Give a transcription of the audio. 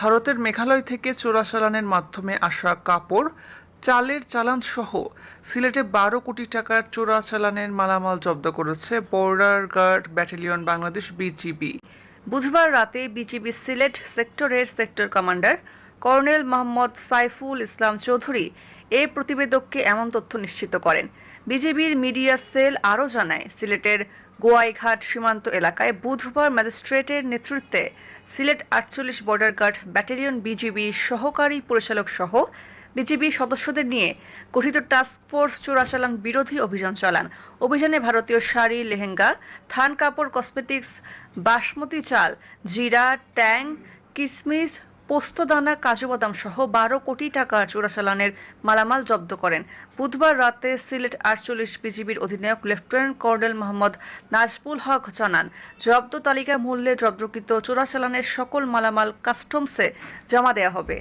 ভারতের মেঘালয় থেকে চোরাচালানের মাধ্যমে আসা কাপড়, চালের চালান সহ সিলেটে বারো কোটি টাকার চোরাচালানের মালামাল জব্দ করেছে border guard battalion Bangladesh BGB. বুধবার রাতে বিজিবি সিলেট সেক্টরের sector commander colonel Mohammad Saiful Islam Chowdhury এ প্রতিবেদককে এমন তথ্য নিশ্চিত করেন। বিজিবির মিডিয়া সেল আরও জানায়, সিলেটের গোয়াইঘাট সীমান্ত এলাকায় বুধবার ম্যাজিস্ট্রেটের নেতৃত্বে সিলেট আটচল্লিশ বর্ডার গার্ড ব্যাটালিয়ন বিজিবি সহকারী পরিচালক সহ বিজিবি সদস্যদের নিয়ে গঠিত টাস্ক ফোর্স চোরাচালান বিরোধী অভিযান চালান। অভিযানে ভারতীয় শাড়ি, লেহেঙ্গা, থান কাপড়, কসমেটিক্স, বাসমতি চাল, জিরা, ট্যাং, কিসমিস পোস্তদানা, কাজু বাদাম সহ বারো কোটি টাকার চোরাচালানের মালামাল জব্দ করেন। বুধবার রাতে সিলেট আটচল্লিশ বিজিবির অধিনায়ক লেফটেন্যান্ট কর্নেল মোহাম্মদ নাজবুল হক জানান, জব্দ তালিকা মূল্যে জব্দকৃত চোরাচালানের সকল মালামাল কাস্টমসে জমা দেয়া হবে।